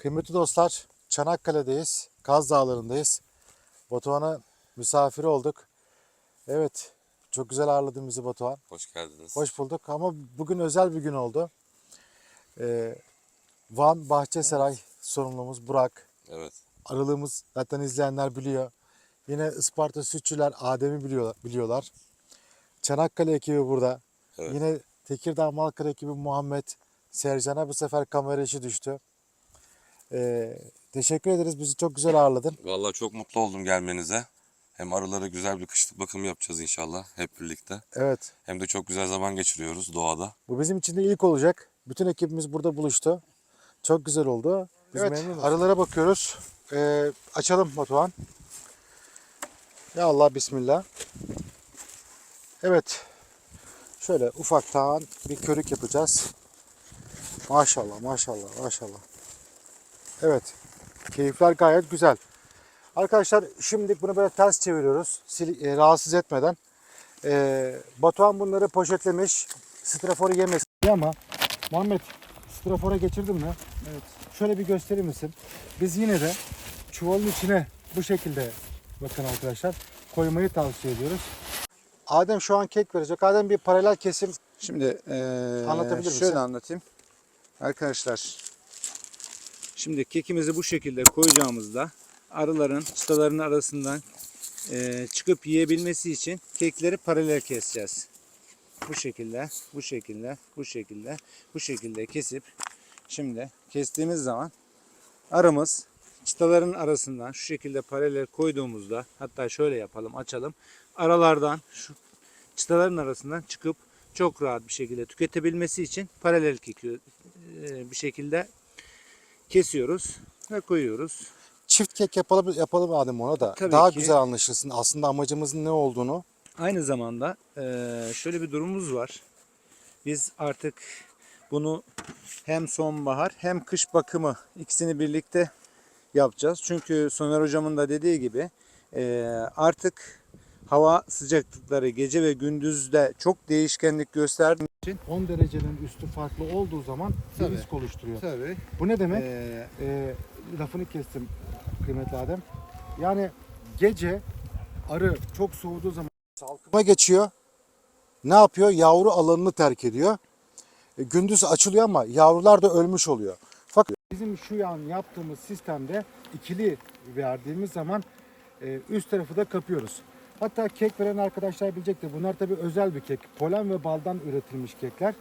Kıymetli dostlar, Çanakkale'deyiz. Kaz Dağları'ndayız. Batuhan'a misafiri olduk. Evet, çok güzel ağırladın bizi Batuhan. Hoş geldiniz. Hoş bulduk ama bugün özel bir gün oldu. Ee, Van Bahçesaray sorumlumuz Burak. Evet. Aralığımız zaten izleyenler biliyor. Yine Isparta Sütçüler Adem'i biliyorlar. biliyorlar. Çanakkale ekibi burada. Evet. Yine Tekirdağ Malkara ekibi Muhammed Sercan'a bu sefer kamera işi düştü. Ee, teşekkür ederiz. Bizi çok güzel ağırladın. Vallahi çok mutlu oldum gelmenize. Hem arılara güzel bir kışlık bakım yapacağız inşallah hep birlikte. Evet. Hem de çok güzel zaman geçiriyoruz doğada. Bu bizim için de ilk olacak. Bütün ekibimiz burada buluştu. Çok güzel oldu. Biz Evet, memnunuz. Arılara bakıyoruz. Ee, açalım Batuhan. Ya Allah bismillah. Evet. Şöyle ufaktan bir körük yapacağız. Maşallah maşallah maşallah. Evet. Keyifler gayet güzel. Arkadaşlar şimdi bunu böyle ters çeviriyoruz. Sil- e, rahatsız etmeden. Ee, Batuhan bunları poşetlemiş. Straforu yemesin ama Muhammed strafora geçirdin mi? Evet. Şöyle bir gösterir misin? Biz yine de çuvalın içine bu şekilde bakın arkadaşlar koymayı tavsiye ediyoruz. Adem şu an kek verecek. Adem bir paralel kesim Şimdi eee Anlatabilir misin? şöyle anlatayım. Arkadaşlar şimdi kekimizi bu şekilde koyacağımızda arıların çıtaların arasından eee, çıkıp yiyebilmesi için kekleri paralel keseceğiz. Bu şekilde, bu şekilde, bu şekilde, bu şekilde kesip şimdi kestiğimiz zaman arımız çıtaların arasından şu şekilde paralel koyduğumuzda hatta şöyle yapalım açalım. Aralardan şu çıtaların arasından çıkıp çok rahat bir şekilde tüketebilmesi için paralel kekiyor, e, bir şekilde kesiyoruz ve koyuyoruz. çift kek yapalım, yapalım Adem ona da. Tabii Daha ki. güzel anlaşılsın aslında amacımızın ne olduğunu. Aynı zamanda e, şöyle bir durumumuz var. Biz artık bunu hem sonbahar hem kış bakımı ikisini birlikte yapacağız. Çünkü Soner hocamın da dediği gibi e, artık hava sıcaklıkları gece ve gündüzde çok değişkenlik gösterdiği için 10 derecenin üstü farklı olduğu zaman bir Tabii. risk oluşturuyor. tabii Bu ne demek? e, Ee, lafını kestim kıymetli Adem. Yani gece arı çok soğuduğu zaman salkıma geçiyor. Ne yapıyor? Yavru alanını terk ediyor. E, gündüz açılıyor ama yavrular da ölmüş oluyor. Fakat bizim şu an yaptığımız sistemde ikili verdiğimiz zaman e, üst tarafı da kapıyoruz. Hatta kek veren arkadaşlar bilecektir. Bunlar tabii özel bir kek. Polen ve baldan üretilmiş kekler.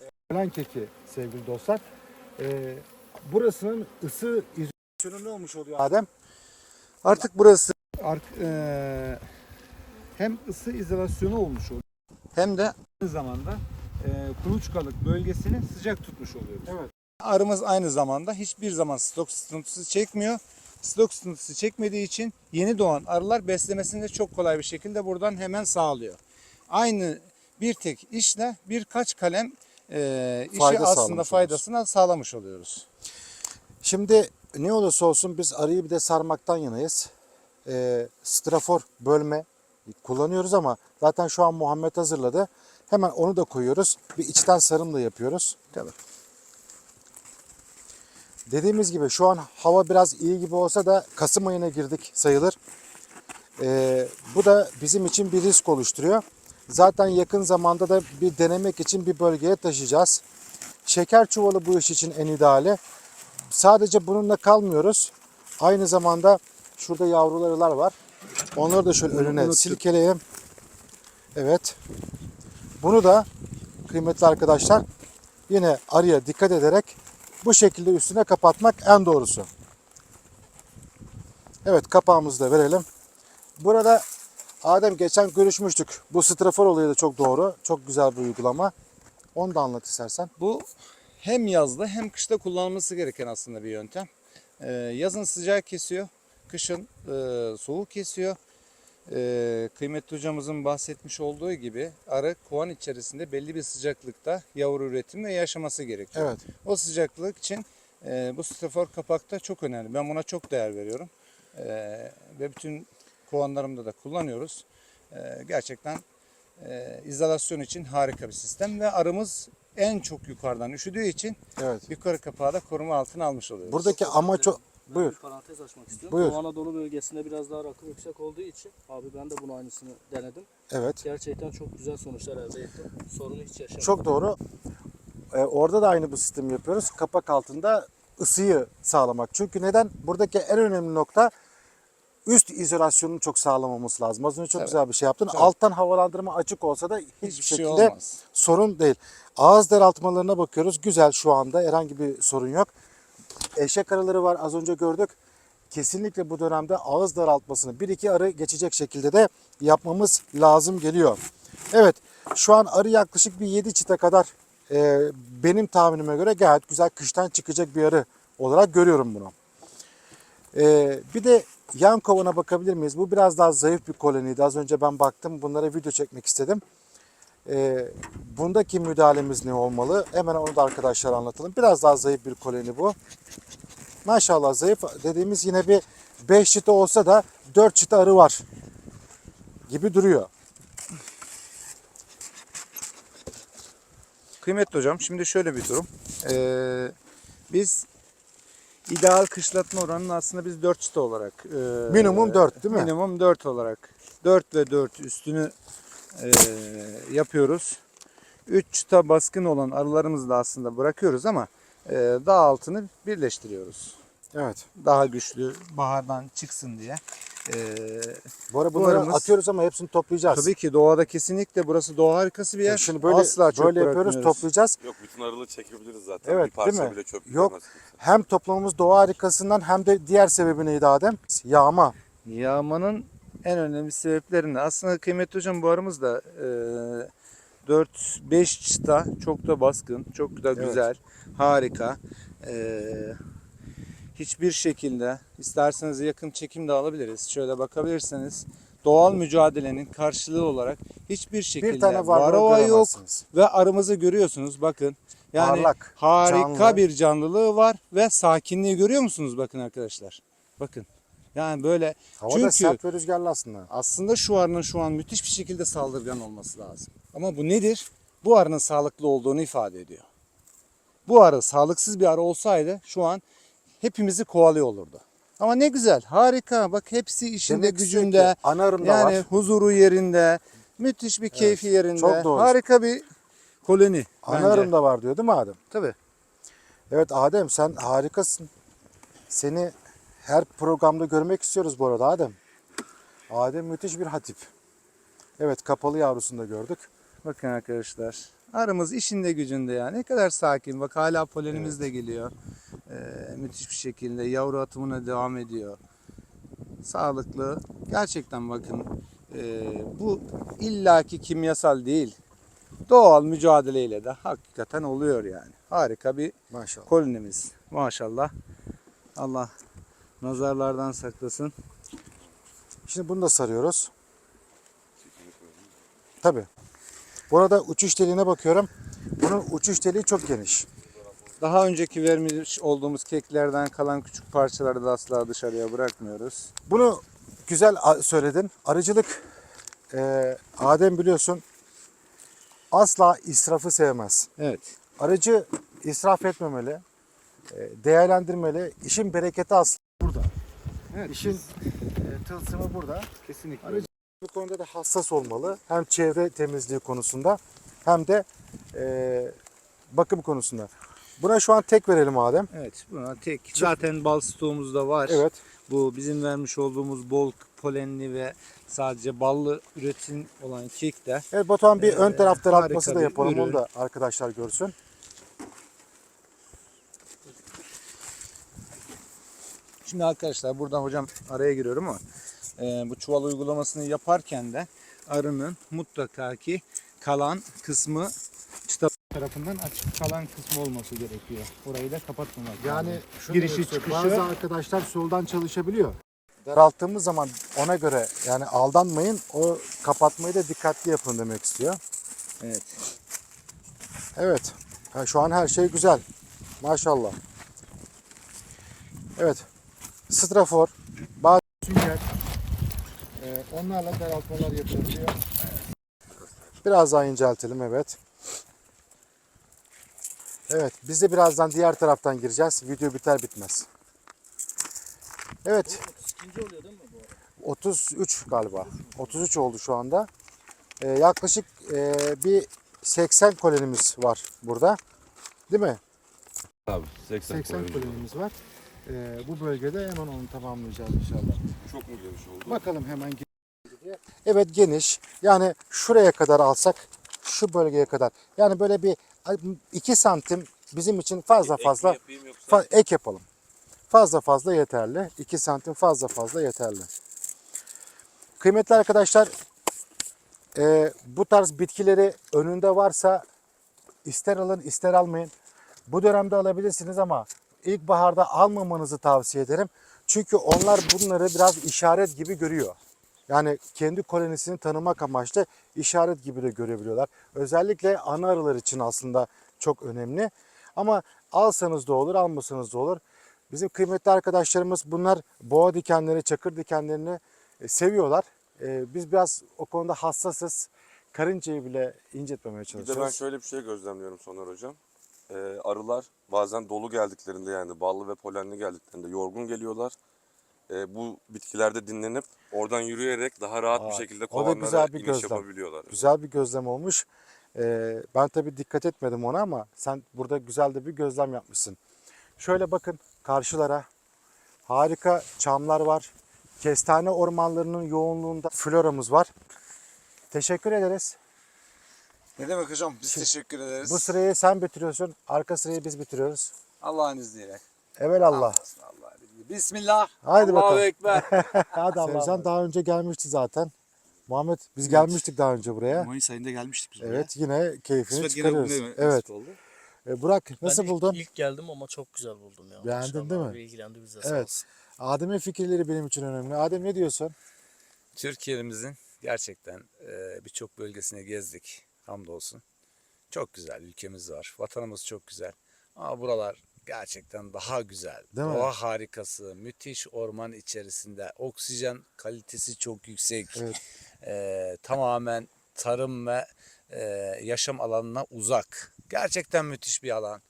E, Polen keki sevgili dostlar. E, burasının ısı izolasyonu ne olmuş oluyor Adem? Artık burası Ark- eee, hem ısı izolasyonu olmuş oluyor hem de aynı zamanda eee kuluçkalık bölgesini sıcak tutmuş oluyoruz. Evet. Arımız aynı zamanda hiçbir zaman stok sıkıntısı çekmiyor. Stok sıkıntısı çekmediği için yeni doğan arılar beslemesini de çok kolay bir şekilde buradan hemen sağlıyor. Aynı bir tek işle birkaç kalem eee işi Fayda aslında sağlamış faydasına sağlamış oluyoruz. Şimdi ne olursa olsun biz arıyı bir de sarmaktan yanayız. E, strafor bölme kullanıyoruz ama zaten şu an Muhammed hazırladı. Hemen onu da koyuyoruz. Bir içten sarım da yapıyoruz. Tabii. Dediğimiz gibi şu an hava biraz iyi gibi olsa da Kasım ayına girdik sayılır. Ee, bu da bizim için bir risk oluşturuyor. Zaten yakın zamanda da bir denemek için bir bölgeye taşıyacağız. Şeker çuvalı bu iş için en ideali. Sadece bununla kalmıyoruz. Aynı zamanda şurada yavrularılar var. Onları da şöyle önüne unuttuk. silkeleyeyim. Evet. Bunu da kıymetli arkadaşlar yine arıya dikkat ederek bu şekilde üstüne kapatmak en doğrusu. Evet kapağımızı da verelim. Burada Adem geçen görüşmüştük. Bu strafor olayı da çok doğru. Çok güzel bir uygulama. Onu da anlat istersen. Bu hem yazda hem kışta kullanılması gereken aslında bir yöntem. Ee, yazın sıcak kesiyor, kışın e, soğuk kesiyor. Ee, kıymetli hocamızın bahsetmiş olduğu gibi arı kovan içerisinde belli bir sıcaklıkta yavru üretim ve yaşaması gerekiyor. Evet. O sıcaklık için e, bu strafor kapakta çok önemli. Ben buna çok değer veriyorum. E, ve bütün kovanlarımda da kullanıyoruz. E, gerçekten e, izolasyon için harika bir sistem ve arımız en çok yukarıdan üşüdüğü için Evet. yukarı kapağı da koruma altına almış oluyoruz. Buradaki amaç o. Ben Buyur. bir parantez açmak istiyorum. Buyur. Doğu Anadolu bölgesinde biraz daha rakım yüksek olduğu için abi ben de bunun aynısını denedim. Evet. Gerçekten çok güzel sonuçlar elde ettim. Sorunu hiç yaşamadım. Çok doğru. Ee, orada da aynı bu sistemi yapıyoruz. Kapak altında ısıyı sağlamak. Çünkü neden? Buradaki en önemli nokta üst izolasyonunu çok sağlam olması lazım. Az önce çok güzel bir şey yaptın. Alttan havalandırma açık olsa da hiçbir, Hiçbir şey şekilde olmaz. sorun değil. Ağız daraltmalarına bakıyoruz. Güzel şu anda herhangi bir sorun yok. Eşek arıları var az önce gördük. Kesinlikle bu dönemde ağız daraltmasını bir iki arı geçecek şekilde de yapmamız lazım geliyor. Evet şu an arı yaklaşık bir 7 çıta kadar e, benim tahminime göre gayet güzel kıştan çıkacak bir arı olarak görüyorum bunu. E, bir de yan kovana bakabilir miyiz? Bu biraz daha zayıf bir koloniydi. Az önce ben baktım bunlara video çekmek istedim. E, bundaki müdahalemiz ne olmalı? Hemen onu da arkadaşlar anlatalım. Biraz daha zayıf bir koloni bu. Maşallah zayıf dediğimiz yine bir 5 çıta olsa da 4 çıta arı var gibi duruyor. Kıymetli hocam şimdi şöyle bir durum. Ee, biz ideal kışlatma oranını aslında biz 4 çıta olarak e, Minimum dört, değil mi? Minimum 4 olarak 4 ve 4 üstünü e, yapıyoruz. 3 çıta baskın olan arılarımızı da aslında bırakıyoruz ama e, daha altını birleştiriyoruz. Evet. Daha güçlü bahardan çıksın diye. Ee, Bu Bu bunları aramız- atıyoruz ama hepsini toplayacağız. tabii ki doğada kesinlikle burası doğa harikası bir yer. Şimdi böyle Asla çöp böyle yapıyoruz, bırakmıyoruz. toplayacağız. Yok bütün arıları çekebiliriz zaten. Evet, bir parça değil mi? bile çöp Yok. kimse. Hem toplamamız doğa harikasından hem de diğer sebebi neydi Adem? Yağma. Yağmanın en önemli sebeplerinden aslında kıymetli hocam bu aramız da e, 4-5 çıta çok da baskın, çok da Evet. güzel, harika. E, hiçbir şekilde isterseniz yakın çekim de alabiliriz. Şöyle bakabilirseniz doğal mücadelenin karşılığı olarak hiçbir şekilde Bir tane var varroa yok ve arımızı görüyorsunuz bakın. Yani Parlak, harika canlı. bir canlılığı var ve sakinliği görüyor musunuz bakın arkadaşlar. Bakın. Yani böyle Havada çünkü sert ve rüzgarlı aslında. aslında şu arının şu an müthiş bir şekilde saldırgan olması lazım. Ama bu nedir? Bu arının sağlıklı olduğunu ifade ediyor. Bu arı sağlıksız bir arı olsaydı şu an hepimizi kovalıyor olurdu. Ama ne güzel, harika. Bak hepsi işinde Demek gücünde. ki ana arım da Yani var. huzuru yerinde. Müthiş bir keyfi yerinde. çok doğru. Harika bir koloni Ana bence. arım da var diyor değil mi Adem? Tabii. Evet Adem sen harikasın. Seni her programda görmek istiyoruz bu arada Adem. Adem müthiş bir hatip. Evet kapalı yavrusunu da gördük. Bakın arkadaşlar. Arımız işinde gücünde ya. Ne kadar sakin. Bak hala polenimiz de geliyor. Ee, müthiş bir şekilde yavru atımına devam ediyor. Sağlıklı. Gerçekten bakın e, bu illaki kimyasal değil. Doğal mücadeleyle de hakikaten oluyor yani. Harika bir Maşallah. kolonimiz. Maşallah. Allah nazarlardan saklasın. Şimdi bunu da sarıyoruz. Tabi. Burada uçuş deliğine bakıyorum. Bunun uçuş deliği çok geniş. Daha önceki vermiş olduğumuz keklerden kalan küçük parçaları da asla dışarıya bırakmıyoruz. Bunu güzel söyledin. Arıcılık e, Adem biliyorsun asla israfı sevmez. Evet. Arıcı israf etmemeli. e, Değerlendirmeli. İşin bereketi burada. Evet. İşin e, tılsımı burada. Kesinlikle. Arıcı bu konuda da hassas olmalı. Hem çevre temizliği konusunda hem de e, bakım konusunda. Buna şu an tek verelim Adem. Evet. Buna tek. Zaten bal stoğumuz da var. Evet. Bu bizim vermiş olduğumuz bol polenli ve sadece ballı üretim olan kek de Evet Batuhan bir Ee, ön taraf daraltması harika da yapalım. Onu ürün. da arkadaşlar görsün. Şimdi arkadaşlar buradan hocam araya giriyorum ama e, bu çuval uygulamasını yaparken de arının mutlaka ki kalan kısmı çıta tarafından açık kalan kısmı olması gerekiyor. Orayı da kapatmamak Yani lazım. şunu girişi çıkışı Bazı arkadaşlar soldan çalışabiliyor. Daralttığımız zaman ona göre yani aldanmayın. O kapatmayı da dikkatli yapın demek istiyor. evet. Evet. Ha, şu an her şey güzel. Maşallah. Evet. Strafor, bazı sünger. e, onlarla daraltmalar yapılıyor. Biraz daha inceltelim evet. Evet. Biz de birazdan diğer taraftan gireceğiz. Video biter bitmez. Evet İkinci oluyor değil mi bu arada? 33 galiba. 33 oldu şu anda. Ee, yaklaşık e, bir 80 kolonimiz var burada. Değil mi? Abi 80, 80 kolonimiz var. Ee, bu bölgede hemen onu tamamlayacağız inşallah. Çok mu geniş oldu? Bakalım hemen. Evet geniş. Yani şuraya kadar alsak şu bölgeye kadar. Yani böyle bir 2 santim bizim için fazla fazla yapayım yoksa? fa- ek yapalım. Fazla fazla yeterli. 2 santim fazla fazla yeterli. Kıymetli arkadaşlar e, bu tarz bitkileri önünde varsa ister alın ister almayın. Bu dönemde alabilirsiniz ama ilkbaharda almamanızı tavsiye ederim. Çünkü onlar bunları biraz işaret gibi görüyor. Yani kendi kolonisini tanımak amaçlı işaret gibi de görebiliyorlar. Özellikle ana arılar için aslında çok önemli. Ama alsanız da olur, almasanız da olur. Bizim kıymetli arkadaşlarımız bunlar boğa dikenleri, çakır dikenlerini e, seviyorlar. E, Biz biraz o konuda hassasız. Karıncayı bile incitmemeye Bir de çalışıyoruz. ben şöyle bir şey gözlemliyorum Soner Hocam. Ee, arılar bazen dolu geldiklerinde yani ballı ve polenli geldiklerinde yorgun geliyorlar. Ee, bu bitkilerde dinlenip oradan yürüyerek daha rahat bir Aa, şekilde o da kovanlara güzel bir iniş gözlem. yapabiliyorlar. Güzel bir gözlem olmuş. Ee, ben tabii dikkat etmedim ona ama sen burada güzel de bir gözlem yapmışsın. Şöyle bakın karşılara harika çamlar var. Kestane ormanlarının yoğunluğunda floramız var. Teşekkür ederiz. Ne demek hocam? Biz teşekkür ederiz. Bu sırayı sen bitiriyorsun. Arka sırayı biz bitiriyoruz. Allah'ın izniyle. Allah'ın izniyle. Bismillah. Haydi Allahu bakalım. Ekber. Hadi Sercan daha önce gelmişti zaten. Muhammed biz gelmiştik daha önce buraya. Mayıs ayında gelmiştik biz buraya. Evet yine keyfini Kısmet yine çıkarıyoruz. nasip Evet. oldu. E, Burak nasıl ben ilk- buldun? Ilk, geldim ama çok güzel buldum ya. Beğendin Maşallah değil mi? ilgilendi bize sağ Evet. olsun. Adem'in fikirleri benim için önemli. Adem ne diyorsun? Türkiye'mizin gerçekten e, birçok bölgesine gezdik. Hamdolsun. Çok güzel ülkemiz var. Vatanımız çok güzel. Ama buralar gerçekten daha güzel. Değil mi? Doğa harikası. Müthiş orman içerisinde. Oksijen kalitesi çok yüksek. Evet. E, tamamen tarım ve e, yaşam alanına uzak. Gerçekten müthiş bir alan.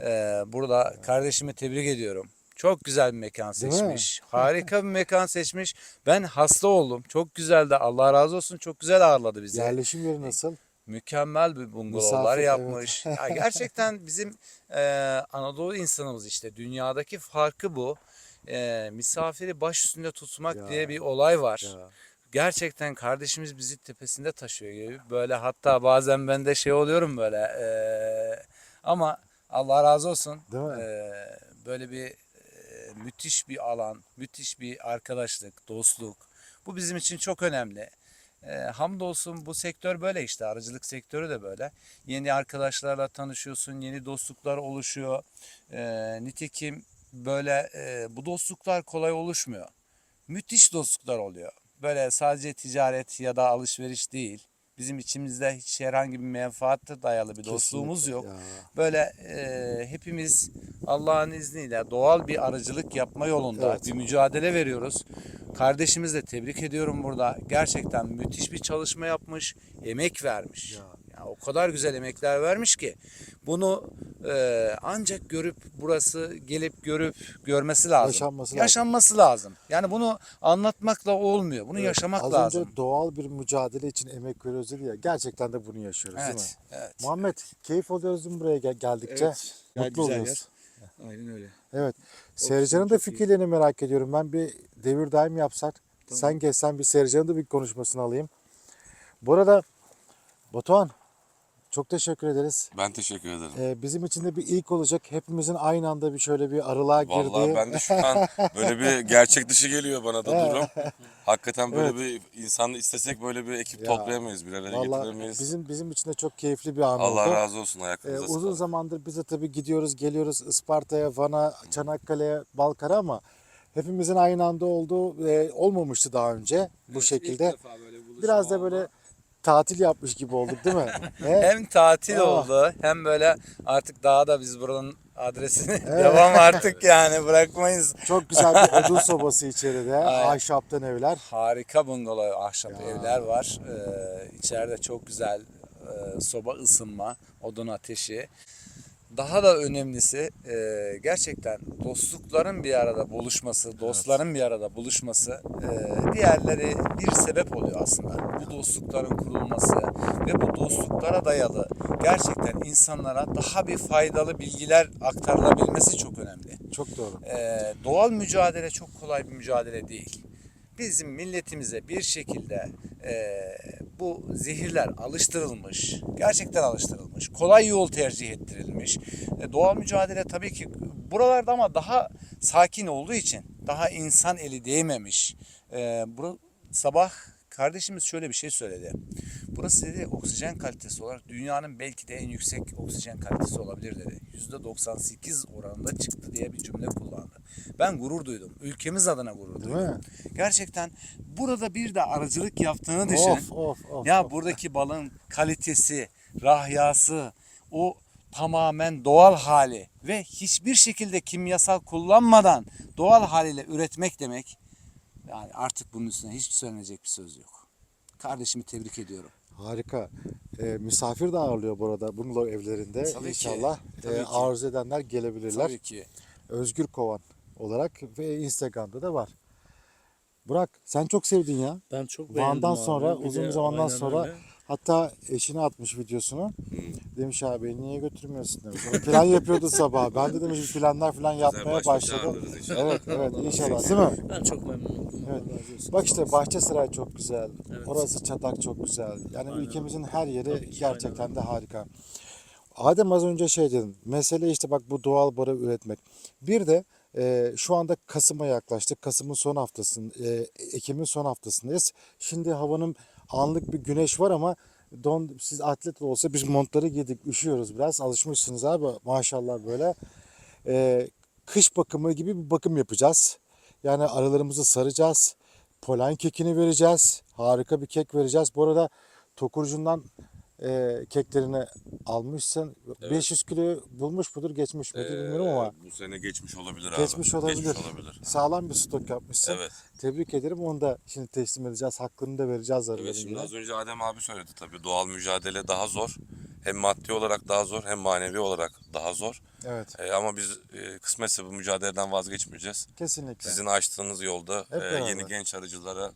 E, burada kardeşimi tebrik ediyorum. Çok güzel bir mekan mi? seçmiş. Harika bir mekan seçmiş. Ben hasta oldum. Çok güzeldi. Allah razı olsun. Çok güzel ağırladı bizi. Yerleşim yeri nasıl? Mükemmel bir bungalovlar Misafir, evet. yapmış. Ya gerçekten bizim e, Anadolu insanımız işte. Dünyadaki farkı bu. E, misafiri baş üstünde tutmak Ya. diye bir olay var. Ya. Gerçekten kardeşimiz bizi tepesinde taşıyor gibi. Böyle hatta bazen ben de şey oluyorum böyle. e, ama Allah razı olsun. Değil mi? E, böyle bir e, müthiş bir alan, müthiş bir arkadaşlık, dostluk. Bu bizim için çok önemli. E, hamdolsun bu sektör böyle işte. Arıcılık sektörü de böyle. Yeni arkadaşlarla tanışıyorsun, yeni dostluklar oluşuyor. E, nitekim böyle e, bu dostluklar kolay oluşmuyor. Müthiş dostluklar oluyor. Böyle sadece ticaret ya da alışveriş değil. Bizim içimizde hiç herhangi bir menfaatte dayalı bir dostluğumuz Kesinlikle. yok. Ya. Böyle e, hepimiz Allah'ın izniyle doğal bir arıcılık yapma yolunda Evet. bir mücadele veriyoruz. Kardeşimizi de tebrik ediyorum burada. Gerçekten müthiş bir çalışma yapmış, emek vermiş. Ya. O kadar güzel emekler vermiş ki bunu e, ancak görüp burası gelip görüp görmesi lazım. Yaşanması lazım. Yaşanması lazım. Yani bunu anlatmakla olmuyor. Bunu yaşamak Az lazım. önce doğal bir mücadele için emek veriyoruz dedi ya. Gerçekten de bunu yaşıyoruz değil mi? Evet, evet. Muhammed keyif alıyoruz değil mi buraya gel- geldikçe? Evet, Mutlu güzel oluyoruz. Aynen öyle. Evet. Sercan'ın da çok iyi. fikirlerini merak ediyorum. Ben bir devir daim yapsak. Sen gelsen bir Sercan'ın da bir konuşmasını alayım. Bu arada Batuhan çok teşekkür ederiz. Ben teşekkür ederim. Ee, bizim için de bir ilk olacak. Hepimizin aynı anda bir şöyle bir arılığa girdiği. Vallahi ben de şu an böyle bir gerçek dışı geliyor bana da durum. Hakikaten böyle bir insanı istesek böyle bir ekip Ya, toplayamayız, bir araya Vallahi getiremeyiz. bizim bizim için de çok keyifli bir an Allah oldu. razı olsun Ee, ayaklarınıza uzun sağlık. zamandır biz de tabii gidiyoruz, geliyoruz Isparta'ya, Van'a, Çanakkale'ye, Balkar'a ama hepimizin aynı anda olduğu e, olmamıştı daha önce bu şekilde. Biraz da böyle tatil yapmış gibi olduk değil mi? He? Hem tatil Ah. oldu hem böyle artık daha da biz buranın adresini devam artık yani bırakmayız. Çok güzel bir odun sobası içeride, Aynen. ahşaptan evler. Harika bungalov ahşap evler var. Ee, içeride çok güzel e, soba ısınma, odun ateşi. Daha da önemlisi e, gerçekten dostlukların bir arada buluşması, dostların bir arada buluşması e, diğerleri bir sebep oluyor aslında. Bu dostlukların kurulması ve bu dostluklara dayalı gerçekten insanlara daha bir faydalı bilgiler aktarılabilmesi çok önemli. Çok doğru. Ee, doğal mücadele çok kolay bir mücadele değil. Bizim milletimize bir şekilde e, bu zehirler alıştırılmış, gerçekten alıştırılmış, kolay yol tercih ettirilmiş. E, doğal mücadele tabii ki buralarda ama daha sakin olduğu için, daha insan eli değmemiş. E, bura, sabah kardeşimiz şöyle bir şey söyledi. Burası dedi oksijen kalitesi olarak dünyanın belki de en yüksek oksijen kalitesi olabilir dedi. %98 oranında çıktı diye bir cümle kullandı. Ben gurur duydum. Ülkemiz adına gurur Değil duydum. mi? Gerçekten burada bir de aracılık yaptığını düşün. Of of of. Ya of. buradaki balın kalitesi, rahyası, o tamamen doğal hali ve hiçbir şekilde kimyasal kullanmadan doğal haliyle üretmek demek yani artık bunun üstüne hiç söylenecek bir söz yok. Kardeşimi tebrik ediyorum. Harika. Ee, misafir de ağırlıyor bu arada bungalov evlerinde. Tabii ki, İnşallah tabii e, ki. arzu edenler gelebilirler. Tabii ki. Özgür Kovan olarak ve Instagram'da da var. Burak sen çok sevdin ya. Ben çok beğendim Van'dan abi. sonra Bir uzun bir zamandan aynen sonra öyle. hatta eşine atmış videosunu. Demiş abi niye götürmüyorsun demiş. O plan yapıyordu sabah. Ben de demiş planlar falan yapmaya başladım. Evet evet Allah inşallah değil mi? Ben çok memnunum. Evet. Allah razı olsun. Bak işte olasın. Bahçesaray çok güzel. Evet. Orası Çatak çok güzel. Yani Aynen. ülkemizin her yeri Tabii ki, gerçekten aynen de harika. Adem az önce şey dedin. Mesele işte bak bu doğal barı üretmek. Bir de e, şu anda Kasım'a yaklaştık. Kasım'ın son haftasında, e, Ekim'in son haftasındayız. Şimdi havanın anlık bir güneş var ama don siz atlet olsa biz montları giydik. Üşüyoruz biraz. Alışmışsınız abi maşallah böyle. E, kış bakımı gibi bir bakım yapacağız. Yani aralarımızı saracağız. Polen kekini vereceğiz. Harika bir kek vereceğiz. Bu arada Tokurcu'ndan e, keklerini almışsın. 500 kilo bulmuş mudur geçmiş midir bilmiyorum ama Ee, bu sene geçmiş olabilir abi. geçmiş olabilir. Geçmiş olabilir. Sağlam bir stok yapmışsın. Evet. Tebrik ederim. Onu da şimdi teslim edeceğiz. Hakkını da vereceğiz Evet arıların şimdi az önce Adem abi söyledi tabii doğal mücadele daha zor. Hem maddi olarak daha zor hem manevi olarak daha zor. Evet. Ee, ama biz e, kısmetse bu mücadeleden vazgeçmeyeceğiz. Kesinlikle. Sizin açtığınız yolda Hep e, yeni genç arıcılara e,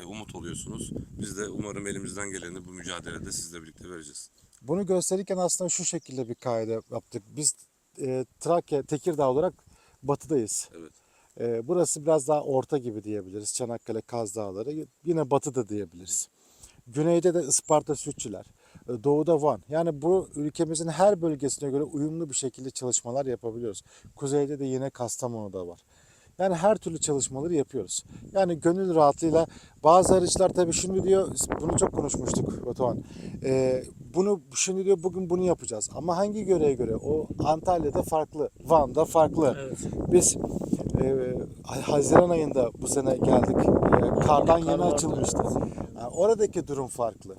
umut oluyorsunuz. Biz de umarım elimizden geleni bu mücadelede sizle birlikte vereceğiz. Bunu gösterirken aslında şu şekilde bir kaide yaptık. Biz e, Trakya, Tekirdağ olarak batıdayız. Evet. E, burası biraz daha orta gibi diyebiliriz. Çanakkale, Kaz Dağları. Yine batıda diyebiliriz. Güneyde de Isparta Sütçüler. e, Doğuda Van. Yani bu ülkemizin her bölgesine göre uyumlu bir şekilde çalışmalar yapabiliyoruz. Kuzeyde de yine Kastamonu'da var. Yani her türlü çalışmaları yapıyoruz. Yani gönül rahatlığıyla bazı arıcılar tabii şunu diyor, bunu çok konuşmuştuk Batuhan. Ee, bunu şimdi diyor bugün bunu yapacağız. Ama hangi göreye göre? O Antalya'da farklı, Van'da farklı. Evet. Biz e, Haziran ayında bu sene geldik. E, kardan yeni açılmıştı. Yani oradaki durum farklı.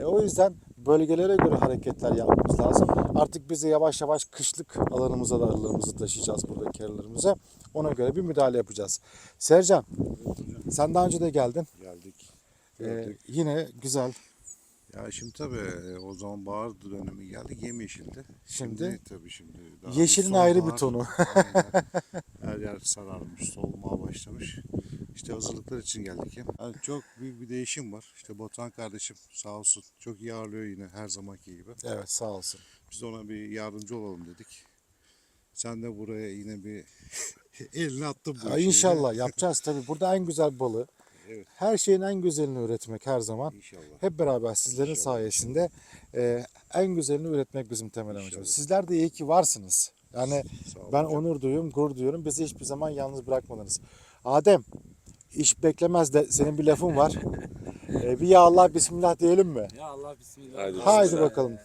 E, o yüzden bölgelere göre hareketler yapmamız lazım. Artık biz de yavaş yavaş kışlık alanımıza da arılarımızı taşıyacağız buradaki arılarımıza. Ona göre bir müdahale yapacağız. Sercan, sen daha önce de geldin. geldik. E, Gördük. yine güzel. ya şimdi tabii e, o zaman bahar dönemi geldi yemyeşildi. Şimdi? tabii şimdi. daha bir Yeşilin ayrı bir sonbahar. tonu. Aynen. Her yer sararmış, solmaya başlamış. İşte hazırlıklar için geldik. Yani çok büyük bir değişim var. İşte Batuhan kardeşim sağ olsun çok iyi ağırlıyor yine her zamanki gibi. Evet sağ olsun. Biz ona bir yardımcı olalım dedik. Sen de buraya yine bir elini attın bu Ya. İnşallah yapacağız tabii. Burada en güzel balı. Evet. Her şeyin en güzelini üretmek her zaman. İnşallah. Hep beraber sizlerin sayesinde e, en güzelini üretmek bizim temel amacımız. İnşallah. Sizler de iyi ki varsınız. Yani Sağ olun ben hocam. onur duyuyorum, gurur duyuyorum. Bizi hiçbir zaman yalnız bırakmadınız. Adem, iş beklemez de senin bir lafın var. E, bir ya Allah bismillah diyelim mi? Ya Allah bismillah. Haydi Haydi bismillah. bakalım.